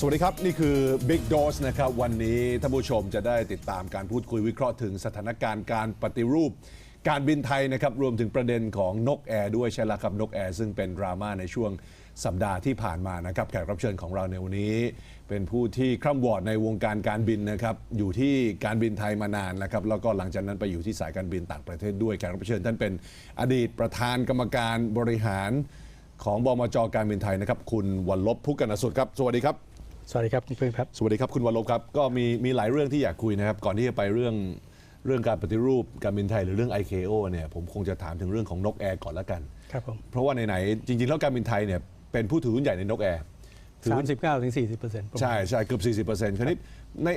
สวัสดีครับ นี่คือ Big Dose นะครับ วันนี้ท่านผู้ชมจะได้ติดตามการพูดคุยวิเคราะห์ถึงสถานการณ์การปฏิรูป การบินไทยนะครับ รวมถึงประเด็นของนกแอร์ด้วยใช่แล้วครับ นกแอร์ซึ่งเป็นดราม่าในช่วงสัปดาห์ที่ผ่านมานะครับ แขกรับเชิญของเราในวันนี้ เป็นผู้ที่คร่ำวอดในวงการการบินนะครับ อยู่ที่การบินไทยมานานนะครับ แล้วก็หลังจากนั้นไปอยู่ที่สายการบินต่างประเทศด้วย แขกรับเชิญท่านเป็นอดีตประธานกรรมการบริหารของบมจการบินไทยนะครับ คุณวันลบพุกนสุดครับ สวัสดีครับ สวัสดีครับคุณพึ่งครับ สวัสดีครับคุณวันลบครับ ก็มีมีหลายเรื่องที่อยากคุยนะครับ ก่อนที่จะไปเรื่องเรื่องการปฏิรูปการบินไทยหรือเรื่อง IKO เนี่ยผมคงจะถามถึงเรื่องของนกแอร์ก่อนละกัน ครับผม เพราะว่าไหนๆจริง ๆ แล้วการบินไทยเนี่ยเป็นผู้ถือหุ้นใหญ่ในนกแอร์ถือสาหุ้มนสิบเก้าถึงสี่สิบเปอร์เซ็นต์ใช่ใช่เกือบ40%คราวนี้ใน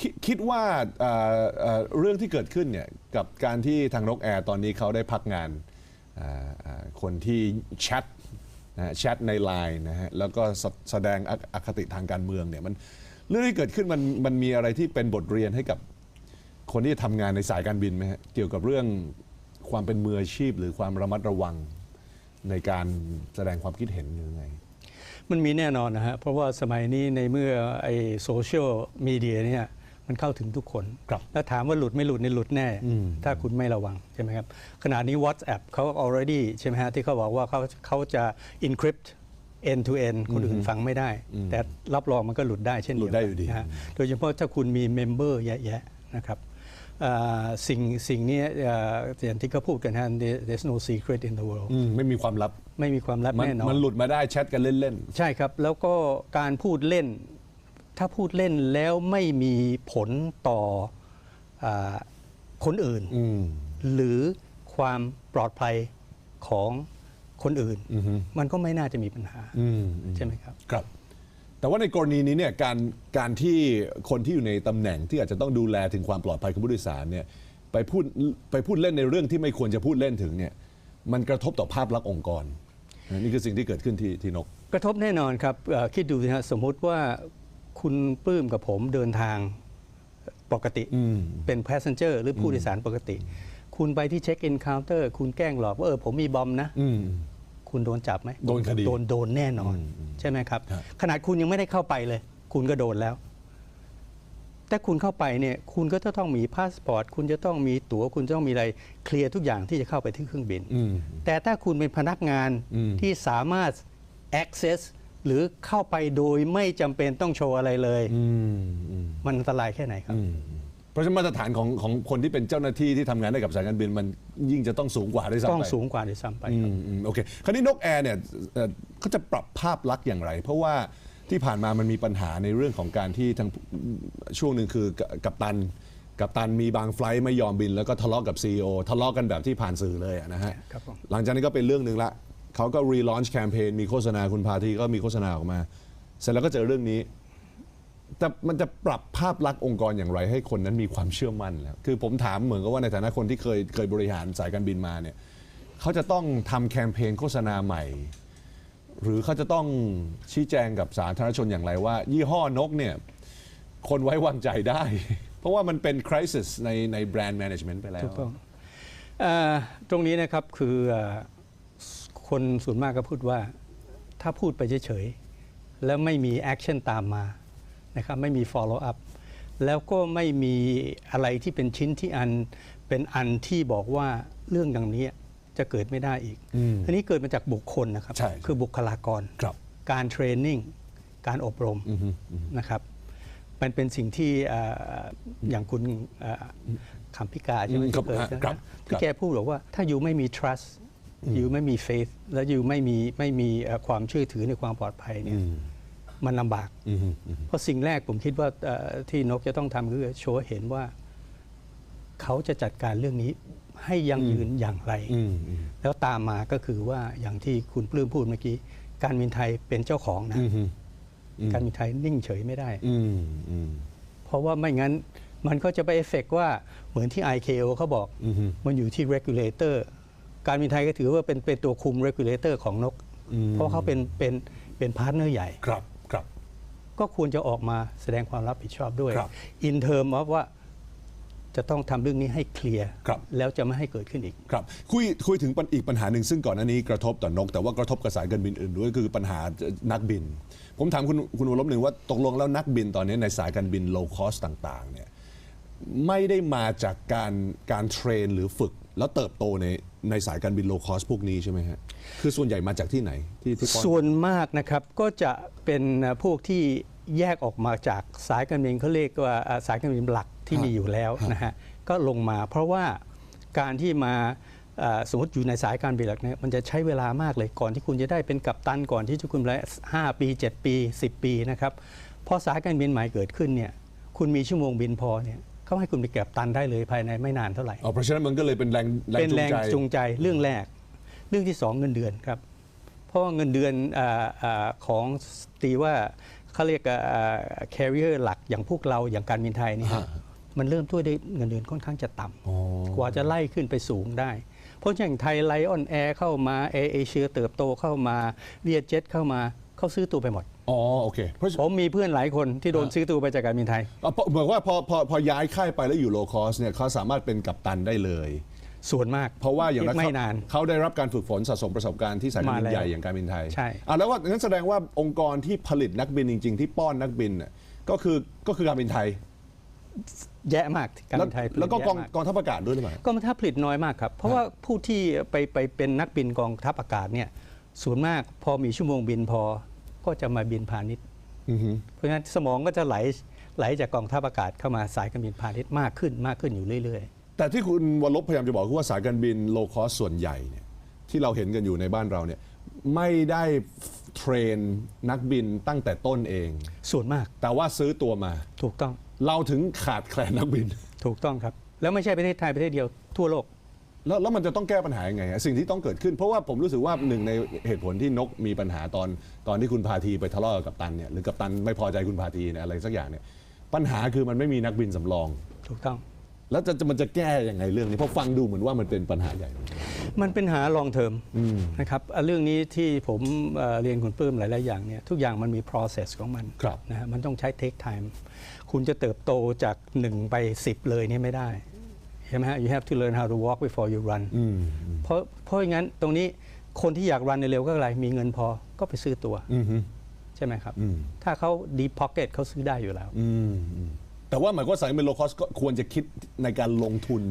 คิดคิดว่าเอ่อเอ่อเรื่องที่เกิดขึ้นเนี่ยกับการที่ทางนกแอร์ตอนนี้เขาได้พักงานเอ่อเอ่อคนที่แชท นะแชทในไลน์นะฮะแล้วก็แสแสดงอคอคติทางการเมืองเนี่ยมันเรื่องที่เกิดขึ้นมันมันมีอะไรที่เป็นบทเรียนให้กับคนที่ทำงานในสายการบินไหมฮะเกี่ยวกับเรื่องความเป็นมืออาชีพ หรือความระมัดระวังในการแสดงความคิดเห็นยังไง มันมีแน่นอนนะฮะเพราะว่าสมัยนี้ในเมื่อไอโซเชียลมีเดียเนี่ย มันเข้าถึงทุกคนครับแล้วถามว่าหลุดไม่หลุดนี่หลุดแน่ ถ้าคุณไม่ระวังใช่ไหมครับขณะนี้ WhatsApp เขา already ใช่ไหมฮะที่เขาบอกว่าเขาเขาจะ encrypt end to end คนอื่นฟังไม่ได้ แต่รับรองมันก็หลุดได้เช่นเดียวหลุดได้อยู่ดีนะฮะโดยเฉพาะถ้าคุณมีเมมเบอร์เยอะๆนะครับอ่าสิ่งสิ่งนี้อ่าอย่างที่เขาพูดกันฮะ there's no secret in the world อืมไม่มีความลับ ไม่มีความลับมันแน่นอน มันหลุดมาได้แชทกันเล่นใช่ครับ แล้วก็การพูดเล่น ถ้าพูดเล่นแล้วไม่มีผลต่ออาคนอื่นๆอืมหรือความปลอดภัยของคนอื่น มันก็ไม่น่าจะมีปัญหาอืมอืมใช่ไหมครับครับ แต่ว่าในกรณีนี้เนี่ยการการที่คนที่อยู่ในตำแหน่งที่อาจจะต้องดูแลถึงความปลอดภัยของผู้โดยสารเนี่ยไปพูดไปพูดเล่นในเรื่องที่ไม่ควรจะพูดเล่นถึงเนี่ยมันกระทบต่อภาพลักษณ์องค์กรนะนี่คือสิ่งที่เกิดขึ้นที่ที่นก กระทบแน่นอนครับเอ่อคิดดูสิฮะสมมุติว่า คุณปลื้มกับผมเดินทางปกติอืมเป็น passenger หรือผู้โดยสารปกติ คุณไปที่เช็คอินเคาน์เตอร์คุณแกล้งหลอกว่าเออผมมีบอมนะอืมคุณโดนจับไหมโดนคดีโดนโดนแน่นอน ใช่ไหมครับครับ ขนาดคุณยังไม่ได้เข้าไปเลย คุณก็โดนแล้ว แต่คุณเข้าไปเนี่ย คุณก็จะต้องมีพาสปอร์ตคุณจะต้องมีตั๋วคุณจะต้องมีอะไรเคลียร์ทุกอย่างที่จะเข้าไปที่เครื่องบินอืมแต่ถ้าคุณเป็นพนักงานอืมที่สามารถ access หรือเข้าไปโดยไม่จำเป็นต้องโชว์อะไรเลยอืมอืมมันอันตรายแค่ไหนครับอืมเพราะฉะนั้นมาตรฐานของของคนที่เป็นเจ้าหน้าที่ที่ทำงานให้กับสายการบินมันยิ่งจะต้องสูงกว่าด้วยซ้ำไปต้องสูงกว่าด้วยซ้ำไปอืมอืมโอเค คราวนี้นกแอร์เนี่ยเอ่อเขาจะปรับภาพลักษณ์อย่างไร เพราะว่าที่ผ่านมามันมีปัญหาในเรื่องของการที่ทางช่วงหนึ่งคือกับกัปตัน กัปตันมีบางไฟลท์ไม่ยอมบินแล้วก็ทะเลาะกับ CEO ทะเลาะกันแบบที่ผ่านสื่อเลยอะนะฮะครับผม หลังจากนั้นก็เป็นเรื่องหนึ่งละ เขาก็รีลอนช์แคมเปญมีโฆษณาคุณพาทีก็มีโฆษณาออกมา เสร็จแล้วก็เจอเรื่องนี้แต่มันจะปรับภาพลักษณ์องค์กรอย่างไรให้คนนั้นมีความเชื่อมั่นแล้วคือผมถามเหมือนกับว่าในฐานะคนที่เคยเคยบริหารสายการบินมาเนี่ยเขาจะต้องทำแคมเปญโฆษณาใหม่ หรือเขาจะต้องชี้แจงกับสาธารณชนอย่างไรว่า ยี่ห้อนกเนี่ยคนไว้วางใจได้ เพราะว่ามันเป็นคริสในในแบรนด์แมネจเมนต์ไปแล้วถูกต้องอตรงนี้นะครับคือ คนส่วนมากก็พูดว่าถ้าพูดไปเฉยๆ แล้วไม่มีแอคชั่นตามมานะครับไม่มี follow up แล้วก็ไม่มีอะไรที่เป็นชิ้นที่อันเป็นอันที่บอกว่าเรื่องอย่างนี้จะเกิดไม่ได้อีกอืมอันนี้เกิดมาจากบุคคลนะครับใช่ใช่คือบุคลากรครับการเทรนนิ่ง การอบรมนะครับ มันเป็นสิ่งที่เอ่ออย่างคุณเอ่อคำพิการใช่ไหมอืมครับที่เคยครับที่แกพูดบอกว่าถ้าอยู่ไม่มี trust อ ยู่ไม่มี faith และอยู่ไม่มีไม่มีเอ่อความเชื่อถือในความปลอดภัยเนี่ยมันลำบากอืมอืมเพราะสิ่งแรกผมคิดว่าเอ่อที่นกจะต้องทำคือโชว์ให้เห็นว่า เขาจะจัดการเรื่องนี้ให้ยั่งยืนอย่างไรอืมอืมแล้วตามมาก็คือว่าอย่างที่คุณปลื้มพูดเมื่อกี้ การบินไทยเป็นเจ้าของนะอืมการบินไทยนิ่งเฉยไม่ได้อืมอืมเพราะว่าไม่งั้นมันก็จะไปเอฟเฟกต์ว่าเหมือนที่ ICAO เขาบอกอือฮึมันอยู่ที่ regulator การบินไทยก็ถือว่าเป็นเป็นตัวคุม regulator ของนก เพราะเขาเป็นเป็นเป็นพาร์ทเนอร์ใหญ่ ครับครับ ก็ควรจะออกมาแสดงความรับผิดชอบด้วยครับ in term of ว่าจะต้องทำเรื่องนี้ให้เคลียร์ครับแล้วจะไม่ให้เกิดขึ้นอีกครับคุยคุยถึงปัญอีกปัญหาหนึ่งซึ่งก่อนหน้านี้กระทบต่อนก แต่ว่ากระทบกับสายการบินอื่นด้วยคือปัญหานักบิน ผมถามคุณคุณวรบหนึ่งว่าตกลงแล้วนักบินตอนนี้ในสายการบิน low cost ต่าง ๆ เนี่ยไม่ได้มาจากการการเทรนหรือฝึก แล้วเติบโตในในสายการบิน low cost พวกนี้ใช่ไหมฮะคือส่วนใหญ่มาจากที่ไหนที่ที่ป้อนส่วนมากนะครับก็จะเป็นพวกที่แยกออกมาจากสายการบินเขาเรียกว่าอ่าสายการบินหลักที่ฮะมีอยู่แล้วฮะนะฮะก็ลงมาเพราะว่าการที่มาอ่าสมมติอยู่ในสายการบินหลักเนี่ยมันจะใช้เวลามากเลยก่อนที่คุณจะได้เป็นกัปตันก่อนที่จะคุณได้ห้าปี7ปี10ปีนะครับพอสายการบินใหม่เกิดขึ้นเนี่ยคุณมีชั่วโมงบินพอเนี่ย เขาให้คุณไปนกัปตันได้เลยภายในไม่นานเท่าไหร่อ๋อเพราะฉะนั้นมันก็เลยเป็นแรงแรงเป็นจูแรงงใจจูงใจเรื่องแรก เรื่องที่สองเงินเดือนครับ เพราะว่าเงินเดือนอาอาของตีว่าเขาเรียกแคริเออร์หลักอย่างพวกเราอย่างการบินไทยเนี่ยฮะมันเริ่มต้วยด้วยเงินเดือนค่อนข้างจะต่อ๋อำกว่าจะไล่ขึ้นไปสูงได้ เพราะอย่างไทยไลออนแอร์เข้ามาเอเอเชียเติบโตเข้ามาเวียเจ็ตเข้ามาเขาซื้อตัวไปหมด อ๋อโอเคเพราะผมมีเพื่อนหลายคนที่โดนซื้อตัวไปจากการบินไทยอ๋อเพราะเหมือนว่าพอพอพอย้ายค่ายไปแล้วอยู่ low cost เนี่ยเขาสามารถเป็นกัปตันได้เลย ส่วนมากเพราะว่าอย่างนั้นไม่เขานานเขาได้รับการฝึกฝนสะสมประสบการณ์ที่สายการบิมานแล้วใหญ่อย่างการบินไทยใช่อะแล้วว่างั้นแสดงว่าองค์กรที่ผลิตนักบินจริง ๆ ที่ป้อนนักบินน่ะก็คือก็คือการบินไทยแย่มากการแล้วบินไทยผตแล้วก็กองแย่มากกองทัพอากาศด้วยหรือเปล่ากองทัพผลิตน้อยมากครับ เพราะว่าผู้ที่ไปไปเป็นนักบินกองทัพอากาศเนี่ยส่วนมากพอมีชั่วโมงบินพอ ก็จะมาบินพาณิชย์อือฮึเพราะฉะนั้นสมองก็จะไหลไหลจากกองทัพอากาศเข้ามาสายการบินพาณิชย์มากขึ้นมากขึ้นอยู่เรื่อยแต่ที่คุณวรลบพยายามจะบอกคือว่าสายการบิน low cost ส่วนใหญ่เนี่ยที่เราเห็นกันอยู่ในบ้านเราเนี่ยไม่ได้เทรนนักบินตั้งแต่ต้นเองๆส่วนมาก แต่ว่าซื้อตัวมา ถูกต้อง เราถึงขาดแคลนนักบิน ถูกต้องครับ แล้วไม่ใช่ประเทศไทยประเทศเดียวทั่วโลก แล้วแล้วมันจะต้องแก้ปัญหายังไงฮะสิ่งที่ต้องเกิดขึ้น เพราะว่าผมรู้สึกว่าหนึ่งในเหตุผลที่นกมีปัญหาตอนตอนที่คุณพาทีไปทะเลาะกับกัปตันเนี่ยหรือกัปตันไม่พอใจคุณพาทีเนี่ยอะไรสักอย่างเนี่ยปัญหาคือมันไม่มีนักบินสำรอง ถูกต้อง แล้วจะจะมันจะแก้ยังไงเรื่องนี้เพราะฟังดูเหมือนว่ามันเป็นปัญหาใหญ่ มันเป็นหา long term นะครับอะเรื่องนี้ที่ผมเอ่อเรียนคุณปลื้มหลาย ๆ อย่างเนี่ยทุกอย่างมันมี process ของมันครับ นะฮะมันต้องใช้ take time คุณจะเติบโตจาก 1 ไป 10 เลยเนี่ยไม่ได้ ใช่ไหมฮะ you have to learn how to walk before you run อืมเพราะเพราะอย่างนั้นตรงนี้คนที่อยากรันเร็วๆก็อะไร มีเงินพอก็ไปซื้อตัวอืมฮึใช่ไหมครับอืมถ้าเขา deep pocket เขาซื้อได้อยู่แล้วอืมอืมแต่ว่าหมายความว่าสายการบินโลคอสก็ควรจะคิดในการลงทุน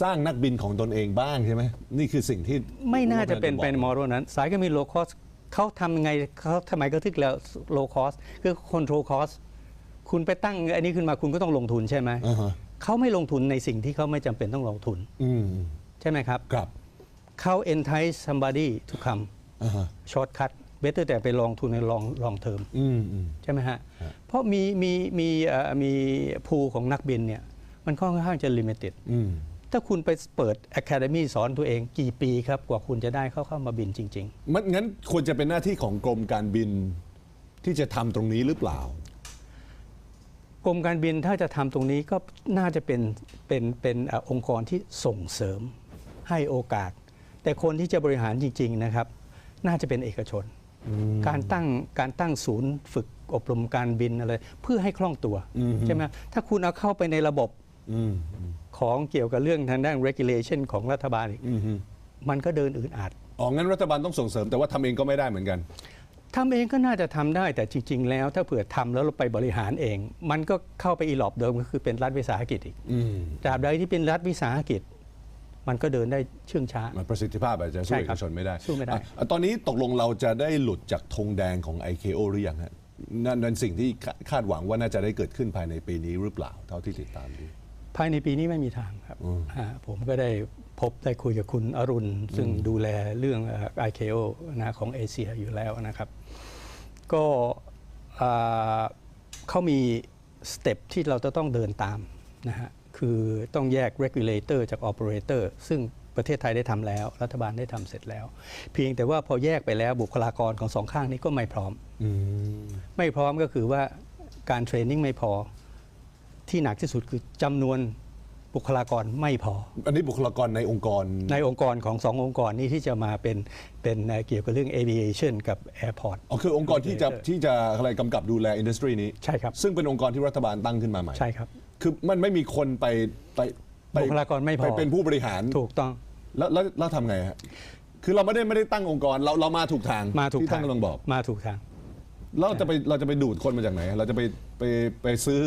สร้างนักบินของตนเองบ้างใช่ไหมนี่คือสิ่งที่ไม่น่าจะเป็นบอกเป็นมอดนั้น สายการบิน low cost เขาทำยังไงเขาทำไมก็ถึกแล้ว low cost คือ control cost คุณไปตั้งอันนี้ขึ้นมาคุณก็ต้องลงทุนใช่ไหมอ่าฮะ เขาไม่ลงทุนในสิ่งที่เขาไม่จำเป็นต้องลงทุน อืมใช่ไหมครับ ครับเขา entice somebody to come อ่าฮะ shortcut better แต่ไปลงทุนใน long long term อืมอืม ใช่ไหมฮะ เพราะมีมีมีเอ่อมีภูของนักบินเนี่ย มันค่อนข้างจะ limited อืม ถ้าคุณไปเปิด academy สอนตัวเองกี่ปีครับ กว่าคุณจะได้เข้าเข้ามาบินจริงๆมันงั้นควรจะเป็นหน้าที่ของกรมการบินที่จะทำตรงนี้หรือเปล่า กรมการบินถ้าจะทำตรงนี้ก็น่าจะเป็นเป็นเป็นเอ่อองค์กรที่ส่งเสริมให้โอกาส แต่คนที่จะบริหารจริง ๆนะครับ น่าจะเป็นเอกชน การตั้งการตั้งศูนย์ฝึกอบรมการบินอะไรเพื่อให้คล่องตัวใช่ไหมถ้าคุณเอาเข้าไปในระบบอืมของเกี่ยวกับเรื่องทางด้าน regulation ของรัฐบาลอีกอืมฮึมันก็เดินอื่นอาจอ๋องั้นรัฐบาลต้องส่งเสริมแต่ว่าทำเองก็ไม่ได้เหมือนกัน ทำเองก็น่าจะทำได้แต่จริง ๆ แล้ว ถ้าเผื่อทำแล้วเราไปบริหารเอง มันก็เข้าไปอีหลอบเดิมก็คือเป็นรัฐวิสาหกิจอีกอืมตราบใดที่เป็นรัฐวิสาหกิจ มันก็เดินได้เชื่องช้า มันประสิทธิภาพอาจจะใช่สู้เอครักบชนไม่ได้สู้ไม่ได้อะตอนนี้ตกลงเราจะได้หลุดจากธงแดงของ ICAO หรือยังฮะนั่นนั่นสิ่งที่คาคาดหวังว่าน่าจะได้เกิดขึ้นภายในปีนี้หรือเปล่าเท่าที่ติดตามดูภายในปีนี้ไม่มีทางครับอ่าผมก็ได้ พบได้คุยกับคุณอรุณ ซึ่งดูแลเรื่องเอ่อ ICAO นะของเอเชียอยู่แล้วนะครับ ก็อ่าเขามีสเต็ปที่เราจะต้องเดินตามนะฮะคือต้องแยก regulator จาก operator ซึ่งประเทศไทยได้ทำแล้ว รัฐบาลได้ทำเสร็จแล้ว เพียงแต่ว่าพอแยกไปแล้วบุคลากรของสองข้างนี้ก็ไม่พร้อมอืมไม่พร้อมก็คือว่าการเทรนนิ่งไม่พอที่หนักที่สุดคือจำนวน บุคลากรไม่พอ อันนี้บุคลากรในองค์กร ในองค์กรของสององค์กรนี้ที่จะมาเป็นเป็นเอ่อเกี่ยวกับเรื่อง aviation กับ airport อ๋อคือองค์กรที่จะที่จะอะไรกำกับดูแลอินดัสทรีนี้ ใช่ครับ ซึ่งเป็นองค์กรที่รัฐบาลตั้งขึ้นมาใหม่ ใช่ครับ คือมันไม่มีคนไปไปไปบุคลากรไม่พอ ไปเป็นผู้บริหาร ถูกต้อง แล้วแล้วแล้วทำไงฮะ คือเราไม่ได้ไม่ได้ตั้งองค์กร เราเรามาถูกทาง มาถูกที่ทาท่างนกำลังบอก มาถูกทางแล้วเราจะไปเราจะไปดูดคนมาจากไหน เราจะไปไปไปซื้อ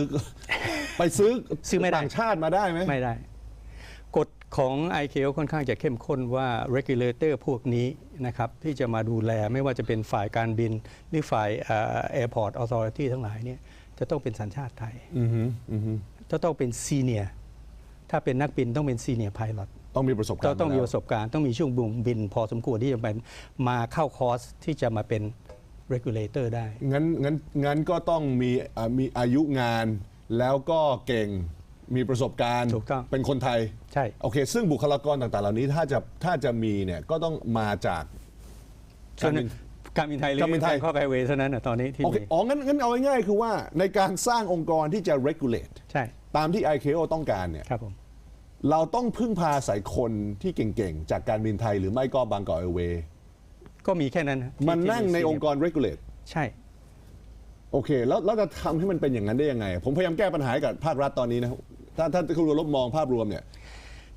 ไปซื้อซื้อไม่ได้ ต่างชาติมาได้ไหมไม่ได้ กฎของ ICAO ค่อนข้างจะเข้มข้นว่า regulator พวกนี้นะครับที่จะมาดูแลไม่ว่าจะเป็นฝ่ายการบิน หรือฝ่ายเอ่อ airport authority ทั้งหลายเนี่ยจะต้องเป็นสัญชาติไทย อือฮึอือฮึจะต้องเป็น senior ถ้าเป็นนักบินต้องเป็น senior pilot ต้องมีประสบการก็ณ์ต้องมีแล้วประสบการณ์ต้องมีช่วงบุงบิน พอสมควรที่จะเป็นมาเข้าคอร์สที่จะมาเป็น regulator ได้ งั้นงั้นงั้นก็ต้องมีอ่ามีอายุงาน แล้วก็เก่งมีประสบการณ์ถูกต้องเป็นคนไทยใช่ โอเค ซึ่งบุคลากรต่างๆ เหล่านี้ถ้าจะถ้าจะมีเนี่ยก็ต้องมาจากส่วนการบินการบินไทยหรือการบินไทยเข้าไปเวเท่านั้นนะตอนนี้ที่โอเคมีอ๋องั้นงั้นเอาง่ายๆคือว่าในการสร้างองค์กรที่จะ regulate ใช่ตามที่ ICAO ต้องการเนี่ย ครับผม เราต้องพึ่งพาสายคนที่เก่งๆ จากการบินไทยหรือไม่ก็บางกอกแอร์เวย์ก็มีแค่นั้นนะที่มันที่นั่งใน senior องค์กร regulate ใช่ โอเค แล้วแล้วจะทำให้มันเป็นอย่างนั้นได้ยังไง ผมพยายามแก้ปัญหาให้กับภาครัฐตอนนี้นะถ้าถ้าคุณรบมองภาพรวมเนี่ย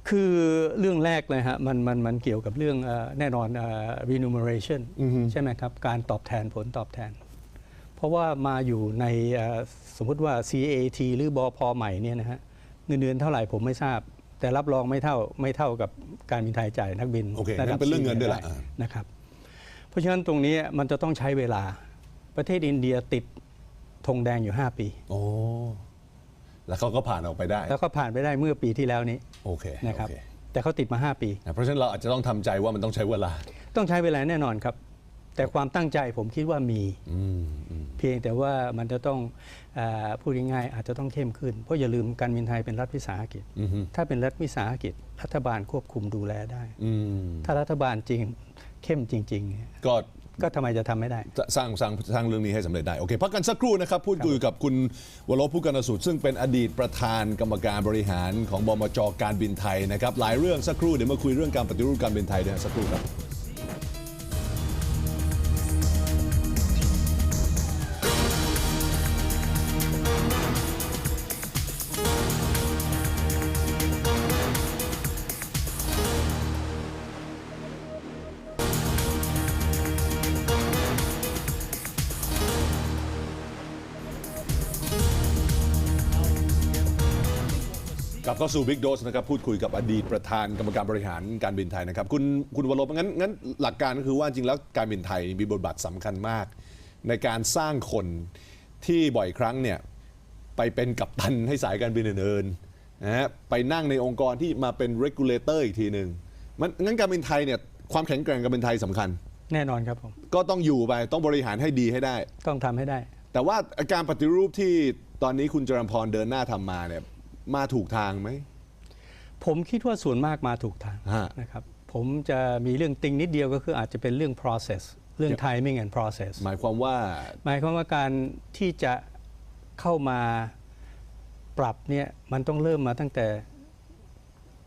คือเรื่องแรกเลยฮะมันมันมันเกี่ยวกับเรื่องเอ่อแน่นอนเอ่อ remuneration ใช่ไหมครับ การตอบแทนผลตอบแทน เพราะว่ามาอยู่ในเอ่อสมมุติว่า CAT หรือบอพอใหม่เนี่ยนะฮะเงินเดือนเท่าไหร่ผมไม่ทราบ แต่รับรองไม่เท่าไม่เท่ากับการบินไทยจ่ายนักบินโอเคระงั้ดันเป็นเรื่องเงินด้วยล่ะได้นะครับ เพราะฉะนั้นตรงนี้มันจะต้องใช้เวลาประเทศอินเดียติด ธงแดงอยู่ 5 ปี โอ้ แล้วเขาก็ผ่านออกไปได้ แล้วก็ผ่านไปได้เมื่อปีที่แล้วนี้โอเคนะครับ โอเคแต่เขาติดมา 5 ปี นะเพราะฉะนั้นเราอาจจะต้องทำใจว่ามันต้องใช้เวลา ต้องใช้เวลาแน่นอนครับ แต่ความตั้งใจผมคิดว่ามี อืมอืมเพียงแต่ว่ามันจะต้องเออพูดง่ายๆอาจจะต้องเข้มขึ้น เพราะอย่าลืมการบินไทยเป็นรัฐวิสาหกิจ อืมถ้าเป็นรัฐวิสาหกิจ รัฐบาลควบคุมดูแลได้ อืมถ้ารัฐบาลจริงเข้มจริงๆเนี่ยก็ ก็ทำไมจะทำไม่ได้จะสร้างสร้างสร้างเรื่องนี้ให้สำเร็จได้ โอเคพักกันสักครู่นะครับ พูดคุยกับคุณวโรผู้กันสูตร ซึ่งเป็นอดีตประธานกรรมการบริหารของบมจการบินไทยนะครับ หลายเรื่องสักครู่เดี๋ยวมาคุยเรื่องการปฏิรูปการบินไทยด้วยฮะสักครู่ครับ เข้าสู่ Big Dose นะครับพูดคุยกับอดีตประธานกรรมการบริหารการบินไทยนะครับ คุณคุณวรบงั้นงั้นหลักการก็คือว่าจริงแล้วการบินไทยมีบทบาทสำคัญมาก ในการสร้างคนที่บ่อยครั้งเนี่ยไปเป็นกัปตันให้สายการบินอื่นๆนะฮะไปนั่งในองค์กรที่มาเป็น regulator อีกทีหนึ่งมันงั้นการบินไทยเนี่ยความแข็งแกร่งการบินไทยสำคัญ แน่นอนครับผมก็ต้องอยู่ไปต้องบริหารให้ดีให้ได้ ต้องทำให้ได้ แต่ว่าการปฏิรูปที่ตอนนี้คุณจรัมพรเดินหน้าทำมาเนี่ย มาถูกทางไหม ผมคิดว่าส่วนมากมาถูกทางฮะ นะครับ ผมจะมีเรื่องติงนิดเดียวก็คืออาจจะเป็นเรื่อง process เรื่อง timing and process หมายความว่า หมายความว่าการที่จะเข้ามาปรับเนี่ยมันต้องเริ่มมาตั้งแต่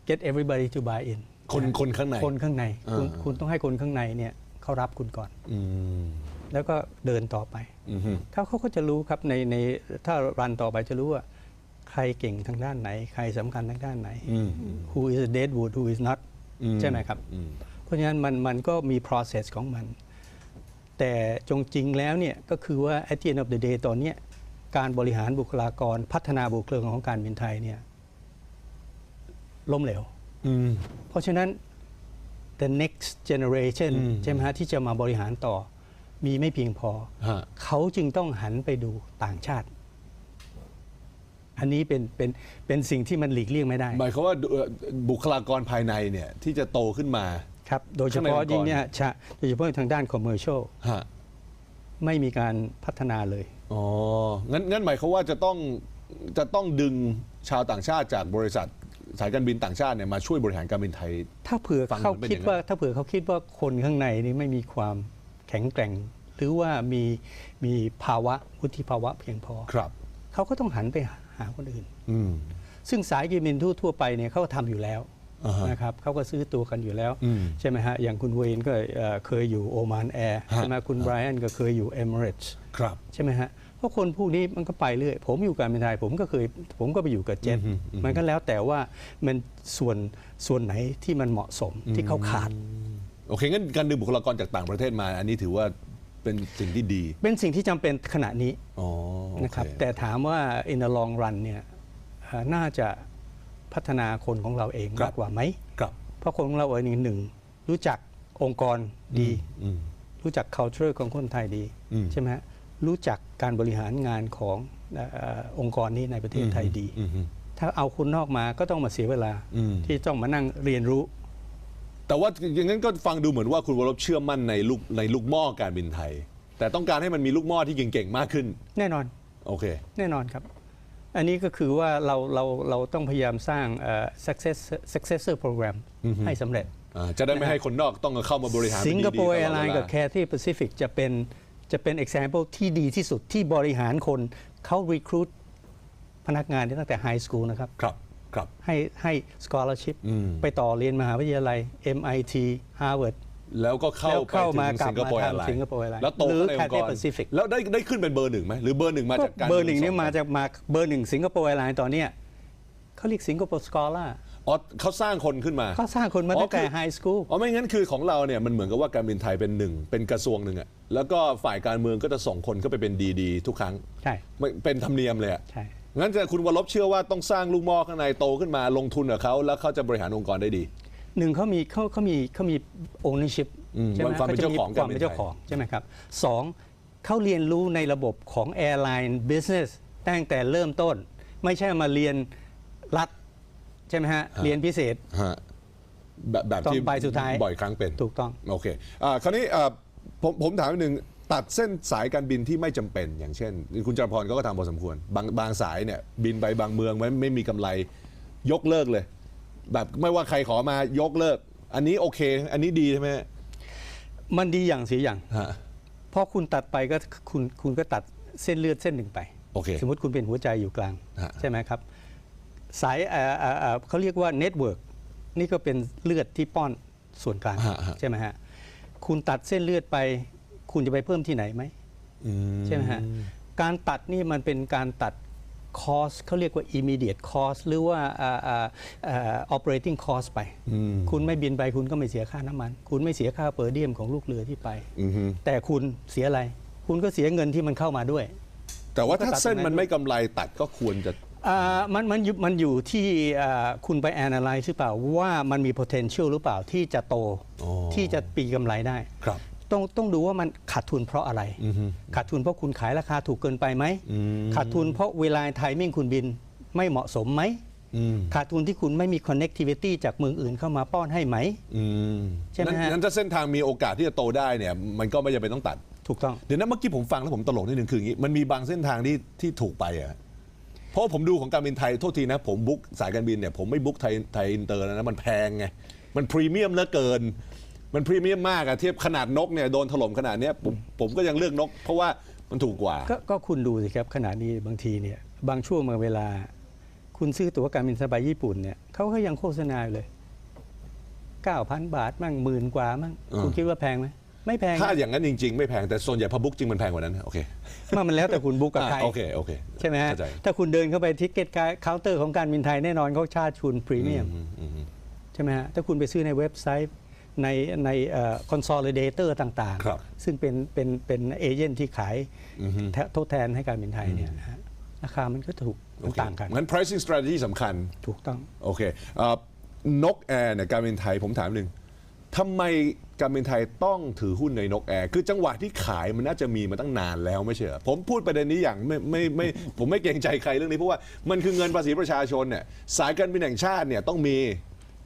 get everybody to buy in คนคนข้างใน คนข้างในคุณอ่า คุณต้องให้คนข้างในเนี่ยเขารับคุณก่อน อืมแล้วก็เดินต่อไป อืมฮึถ้าเขาก็จะรู้ครับในในถ้ารันต่อไปจะรู้ว่า ใครเก่งทางด้านไหน ใครสำคัญทางด้านไหนอืม who is a deadwood who is not อืมใช่ไหมครับอืมเพราะฉะนั้นมันมันก็มี process ของมัน แต่จงจริงแล้วเนี่ยก็คือว่า at the end of the day ตอนเนี้ยการบริหารบุคลากรพัฒนาบุคลากรของการบินไทยเนี่ยล้มเหลวอืมเพราะฉะนั้น the next generation อืมใช่ไหมฮะที่จะมาบริหารต่อมีไม่เพียงพอฮะเขาจึงต้องหันไปดูต่างชาติ อันนี้เป็นเป็นเป็นสิ่งที่มันหลีกเลี่ยงไม่ได้หมายความว่าเอ่อบุคลากรภายในเนี่ยที่จะโตขึ้นมา ครับโดยเฉพาะข้างในองค์กรยิ่งเนี่ยชะโดยเฉพาะทางด้าน commercial ฮะไม่มีการพัฒนาเลยอ๋องั้นงั้นหมายความว่าจะต้องจะต้องดึงชาวต่างชาติจากบริษัทสายการบินต่างชาติเนี่ยมาช่วยบริหารการบินไทย ถ้าเผื่อฟังเขามันเป็นคิดอย่างนั้นว่าถ้าเผื่อเขาคิดว่าคนข้างในนี่ไม่มีความแข็งแกร่ง หรือว่ามีมีภาวะวุฒิภาวะเพียงพอครับ เขาก็ต้องหันไป หาคนอื่นอืมซึ่งสายการบินทั่วทั่วไปเนี่ยเขาก็ทำอยู่แล้วอ่าฮะนะครับเขาก็ซื้อตัวกันอยู่แล้วอืมใช่ไหมฮะ อย่างคุณเวนก็เอ่อเคยอยู่โอมานแอร์ฮะใช่ไหมคุณไบรอันก็เคยอยู่เอมิเรตส์ครับใช่ไหมฮะเพราะคนพวกนี้มันก็ไปเรื่อย ผมอยู่การบินไทยผมก็เคยผมก็ไปอยู่กับเจ็ตมันก็แล้วแต่ว่ามันส่วนส่วนไหนที่มันเหมาะสมที่เขาขาด โอเคงั้นการดึงบุคลากรจากต่างประเทศมา อันนี้ถือว่า เป็นสิ่งที่ดี เป็นสิ่งที่จำเป็นขณะนี้อ๋อโอเนะครับ แต่ถามว่า in the long run เนี่ยเอ่อน่าจะพัฒนาคนของเราเองครับมากกว่าไหมครับเพราะคนของเราเองหนึ่งรู้จักองค์กรดีอืมรู้จัก culture ของคนไทยดีอืมใช่ไหมฮะรู้จักการบริหารงานของเอ่อองค์กรนี้ในประเทศไทยดีอืมอืมถ้าเอาคนนอกมาก็ต้องมาเสียเวลาอืมที่ต้องมานั่งเรียนรู้ แต่ว่าอย่างนั้นก็ฟังดูเหมือนว่าคุณวรบเชื่อมั่นในลูกในลูกหม้อการบินไทย แต่ต้องการให้มันมีลูกหม้อที่เก่งๆมากขึ้น แน่นอนโอเค แน่นอนครับ อันนี้ก็คือว่าเราเราเราต้องพยายามสร้างเอ่อ success successor program ให้สำเร็จ อ่าจะได้ไม่ให้คนนอกต้องเข้ามาบริหารสิงคโปร์ดีแอๆตลร์ดไลเวน์ลากับแคที่แปซิฟิกจะเป็นจะเป็น example ที่ดีที่สุดที่บริหารคนเขา recruit พนักงานที่ตั้งแต่ high school นะครับ ครับครับ ให้ให้ scholarship อืมไปต่อเรียนมหาวิทยาลัย MIT Harvard แล้วก็เข้าแล้วไปเข้าถึมางกลับสิงคโปร์มาแอร์ไลทำน์ Singapore Airlines แล้วโตขึ้นในหรือองค์กร Cathay Pacific แล้วได้ได้ขึ้นเป็นเบอร์หนึ่งไหมหรือเบอร์หนึ่งมาจากการเบอร์หนึ่งเนี่ยส่มาจากมาเบอร์หนึ่งสิงคโปร์แอร์ไลน์ตอนเนี้ยเขาเรียกสิงคโปร์สกอล่าอ๋อเขาสร้างคนขึ้นมาเขาสร้างคนมาตั้งแต่อ๋อคือไฮสคูลอ๋อไม่งั้นคือของเราเนี่ยมันเหมือนกับว่าการบินไทยเป็นหนึ่งเป็นกระทรวงหนึ่งอะแล้วก็ฝ่ายการเมืองก็จะส่งคนเข้าไปเป็นดีๆทุกครั้งใช่ไม่เป็นธรรมเนียมเลยอะใช่ งั้นจะคุณวรบเชื่อว่าต้องสร้างลูกหม้อข้างในโตขึ้นมาลงทุนกับเขาแล้วเขาจะบริหารองค์กรได้ดี หนึ่งเขามีเขาเขามีเขามี ownership อืมใช่ไหมความเป็นขจะเจ้าของความเป็นเจ้าของใช่ไหมครับสองเขาเรียนรู้ในระบบของ airline business ตั้งแต่เริ่มต้น ไม่ใช่มาเรียนรัฐใช่ไหมฮะ เรียนพิเศษ ฮะแบบแบบที่ต้องไปสุดท้าย บ่อยครั้งเป็น ถูกต้อง โอเคอ่าคราวนี้อ่าผมผมถามนิดนึง ตัดเส้นสายการบินที่ไม่จำเป็น อย่างเช่น คุณจรพรก็ทำพอสมควร บางบางสายเนี่ยบินไปบางเมืองไม่ไม่มีกำไรยกเลิกเลย แบบไม่ว่าใครขอมายกเลิก อันนี้โอเค อันนี้ดีใช่ไหมมันดีอย่างเสียอย่างฮะเพราะคุณตัดไปก็คุณคุณก็ตัดเส้นเลือดเส้นหนึ่งไปโอเคสมมติคุณเป็นหัวใจอยู่กลางฮะใช่ไหมครับ สายเอ่อเอ่อเอ่อเขาเรียกว่าเน็ตเวิร์กนี่ก็เป็นเลือดที่ป้อนส่วนกลางฮะฮะใช่ไหมฮะ คุณตัดเส้นเลือดไป คุณจะไปเพิ่มที่ไหนไหมอืมใช่ไหมฮะการตัดนี่มันเป็นการตัดคอสเขาเรียกว่า immediate cost หรือว่าเอ่อเอ่อเอ่อ operating cost ไป คุณไม่บินไปคุณก็ไม่เสียค่าน้ำมัน คุณไม่เสียค่าเปอร์เดียมของลูกเรือที่ไปอือฮึแต่คุณเสียอะไร คุณก็เสียเงินที่มันเข้ามาด้วย แต่ว่าถ้าก็ตัดเส้นตรงนั้นมันไม่กำไรตัดก็ควรจะอ่ามันมันอยู่มันอยู่ที่อ่าคุณไป analyze หรือเปล่าว่ามันมี potential หรือเปล่าที่จะโตอ๋อที่จะปีกำไรได้ครับ ต้องต้องดูว่ามันขาดทุนเพราะอะไร ขาดทุนเพราะคุณขายราคาถูกเกินไปไหม ขาดทุนเพราะเวลาไทมิ่งคุณบินไม่เหมาะสมไหมอืมขาดทุนที่คุณไม่มี connectivity จากเมืองอื่นเข้ามาป้อนให้ไหมอืมใช่ไหมนั้นฮะนั้นถ้าเส้นทางมีโอกาสที่จะโตได้เนี่ยมันก็ไม่จำเป็นต้องตัด ถูกต้อง เดี๋ยวนั้นเมื่อกี้ผมฟังแล้วผมตลกนิดนึงคืออย่างนี้มันมีบางเส้นทางที่ที่ถูกไปอะเพราะว่าผมดูของการบินไทยโทษทีนะ ผมบุ๊กสายการบินเนี่ยผมไม่บุ๊กไทยไทยอินเตอร์แล้วนะมันแพงไงมันพรีเมียมเหลือเกิน มันพรีเมียมมากอะเทียบขนาดนกเนี่ยโดนถล่มขนาดเนี้ยผมผมก็ยังเลือกนก เพราะว่ามันถูกกว่า ก็ก็คุณดูสิครับขณะนี้บางทีเนี่ยบางช่วงบางเวลา คุณซื้อตั๋วการบินสบายญี่ปุ่นเนี่ยเขาก็ยังโฆษณาอยู่เลย 9,000 บาทมั่งหมื่นกว่ามั่งอืมคุณคิดว่าแพงไหมไม่แพงถ้านะอย่างนั้นจริง ๆ ไม่แพงแต่ส่วนใหญ่พอบุ๊กจริงมันแพงกว่านั้นนะโอเคมันมันแล้วแต่คุณบุ๊กกับใคร อะโอเคโอเคใช่ไหมฮะเข้าใจถ้าคุณเดินเข้าไปทิกเก็ตเคาน์เตอร์ของการบินไทยแน่นอนเขาชาร์จคุณพรีเมียมอืมอืมอืมใช่ไหมฮะถ้าคุณไปซื้อในเว็บไซต์ ในในคอนโซลเดเตอร์ต่างครับๆซึ่งเป็นเป็นเป็นเอเจนต์ที่ขายแททดแทนให้การบินไทยเนี่ยนะฮะราคามันก็ถูกโอมันเคต่างกันงั้น pricing strategy สำคัญ ถูกต้อง โอเคเอ่อนกแอร์เนี่ยการบินไทยผมถามหนึ่งทำไมการบินไทยต้องถือหุ้นในนกแอร์คือจังหวะที่ขายมันน่าจะมีมาตั้งนานแล้วไม่ใช่เหรอผมพูดประเด็นนี้อย่างไม่ไม่ไม่ผมไม่เกรงใจใครเรื่องนี้เพราะว่ามันคือเงินภาษีประชาชนเนี่ยสายการบินแห่งชาติเนี่ยต้องมี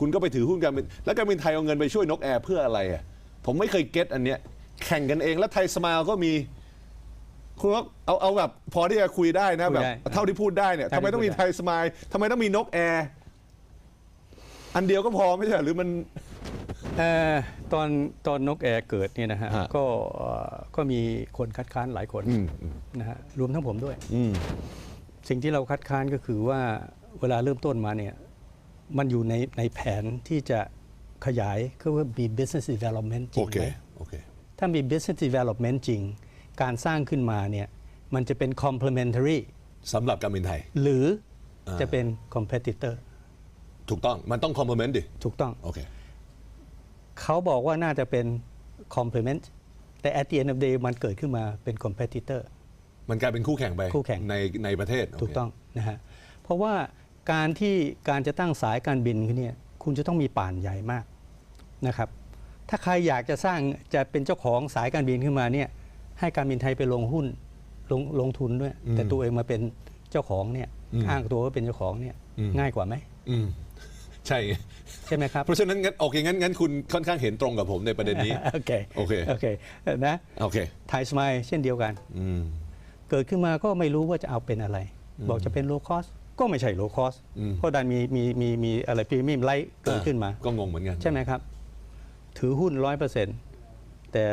คุณก็ไปถือหุ้นการบินแล้วการบินไทยเอาเงินไปช่วยนกแอร์เพื่ออะไรอะผมไม่เคยเก็ตอันเนี้ยแข่งกันเองแล้วไทยสมายก็มี คุณว่าเอาเอาแบบพอที่จะคุยได้นะคุแบยบได้เท่าที่พูดได้เนี่ยเท่าทำไมที่ต้องมีพูดได้ ไทยสมายทำไมต้องมีนกแอร์อันเดียวก็พอไม่ใช่เหรอหรือมัน เอ่อตอนตอนนกแอร์เกิดเนี่ยนะฮะฮะ ก็เอ่อก็มีคนคัดค้านหลายคนอืมนะฮะรวมทั้งผมด้วย อืม สิ่งที่เราคัดค้านก็คือว่าเวลาเริ่มต้นมาเนี่ย มันอยู่ในในแผนที่จะขยายคือว่ามี business development จริโองเคไหมโอเคถ้ามี business development จริง การสร้างขึ้นมาเนี่ยมันจะเป็น complementary สำหรับการบินไทย หรือจะเป็น competitor ถูกต้องมันต้อง complement ดิ ถูกต้องโอเคเขาบอกว่าน่าจะเป็น complement แต่ at the end of the day มันเกิดขึ้นมาเป็น competitor มันกลายเป็นคู่แข่งไป คู่แข่งในในประเทศ ถูกต้องนะฮะ เพราะว่า การที่การจะตั้งสายการบินขึ้นเนี่ยคุณจะต้องมีป่านใหญ่มากนะครับ ถ้าใครอยากจะสร้างจะเป็นเจ้าของสายการบินขึ้นมาเนี่ยให้การบินไทยไปลงหุ้นลงลงทุนด้วย แต่ตัวเองมาเป็นเจ้าของเนี่ยอ้างตัวว่าเป็นเจ้าของเนี่ยง่ายกว่าไหมอืมใช่ใช่ไหมครับ เพราะฉะนั้นงั้นโอเคงั้นงั้นคุณค่อนข้างเห็นตรงกับผมในประเด็นนี้ โอเคโอเคโอเคนะโอเคไทยสมายเช่นเดียวกันอืมเกิดขึ้นมาก็ไม่รู้ว่าจะเอาเป็นอะไร บอกจะเป็นโลคอส ก็ไม่ใช่โลคอสเพราะดันมีมีมีมีอะไรพรีเมียมไลท์เกิดขึ้นมา ก็งงเหมือนกัน ใช่ไหมครับ ถือหุ้นร้อยเปอร์เซ็นต์แต่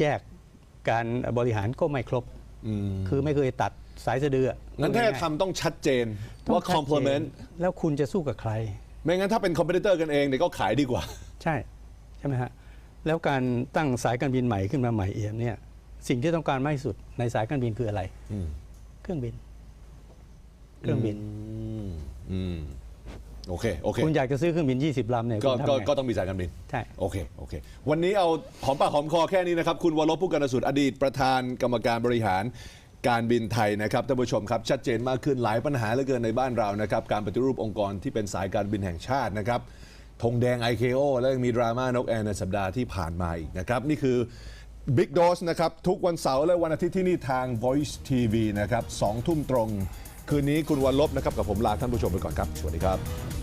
แยกการบริหารก็ไม่ครบอืมคือไม่เคยตัดสายสะดืองั้นถ้าจะง่ยๆทำต้องชัดเจนต้องว่าชัดเจน complement แล้วคุณจะสู้กับใคร ไม่งั้นถ้าเป็น competitor กันเองเนี่ยก็ขายดีกว่า ใช่ ใช่ไหมฮะ แล้วการตั้งสายการบินใหม่ขึ้นมาใหม่เอี่ยมเนี่ย สิ่งที่ต้องการมากที่สุดในสายการบินคืออะไรอืมเครื่องบิน เครื่องบินอืมโอเคโอเคคุณอยากจะซื้อเครื่องบิน 20ลำเนี่ยก็คุณทำก็ไงก็ต้องมีสายการบินใช่โอเคโอเค วันนี้เอาหอมปากหอมคอแค่นี้นะครับ คุณวรบผู้การสุดอดีตประธานกรรมการบริหารการบินไทยนะครับท่านผู้ชมครับ ชัดเจนมากขึ้นหลายปัญหาเหลือเกินในบ้านเรานะครับ การปฏิรูปองค์กรที่เป็นสายการบินแห่งชาตินะครับธงแดง IKO และยังมีดราม่านกแอร์ในสัปดาห์ที่ผ่านมาอีกนะครับ นี่คือ Big Dose นะครับ ทุกวันเสาร์และวันอาทิตย์ที่นี่ทาง Voice TV นะครับสองทุ่มตรง คืนนี้คุณวันลบนะครับกับผมลาท่านผู้ชมไปก่อนครับ สวัสดีครับ